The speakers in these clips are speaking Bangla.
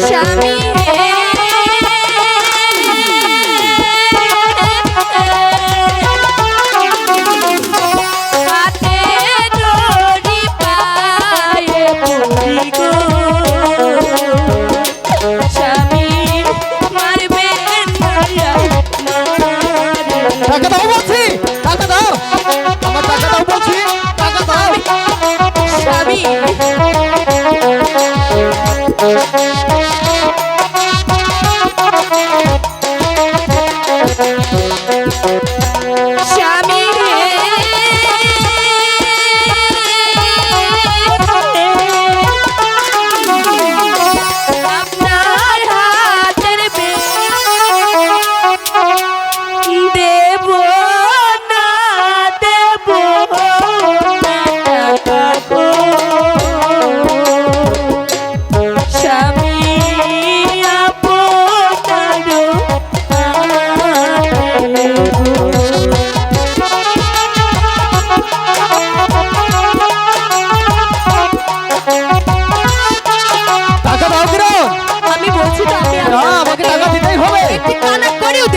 স্বামী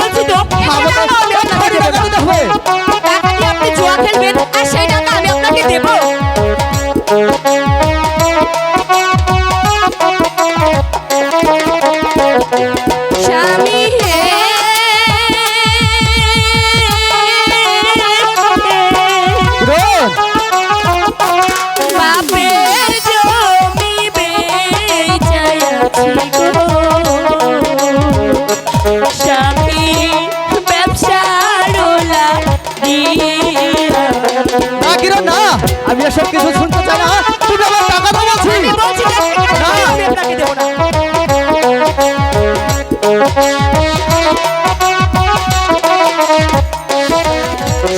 বলছি তো টাকা দিয়ে আপনি জুয়া খেলতে এসব কিছু শুনতে চাই না। তুমি আমার টাকা তো বলছি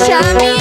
স্বামী